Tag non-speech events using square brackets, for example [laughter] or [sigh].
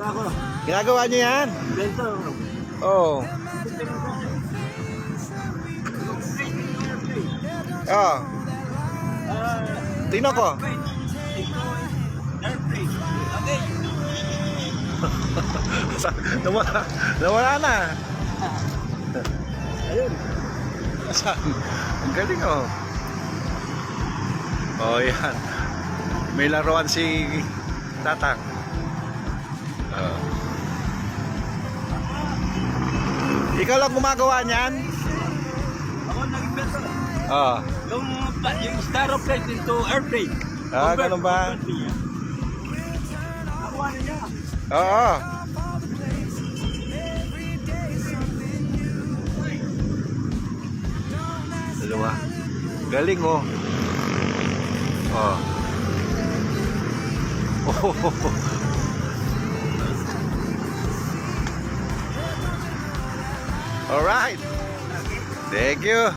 ako. Ginagawa niyo yan? Ganito. Oo. Oh. Ah, Tingnan ko. [laughs] nawala, nawala na. Ayun. Ang galing oh. Oh, yan. May laruan si Tatang. Oh. Ikaw lang gumagawa niyan? Ako nag-invento. Oh. Yung, yung styroplane into airplane. Ah, Convert- ganun ba? ano niya? Oo. Dalawa. Galing oh. Oh. Oh. [laughs] Alright. Thank you.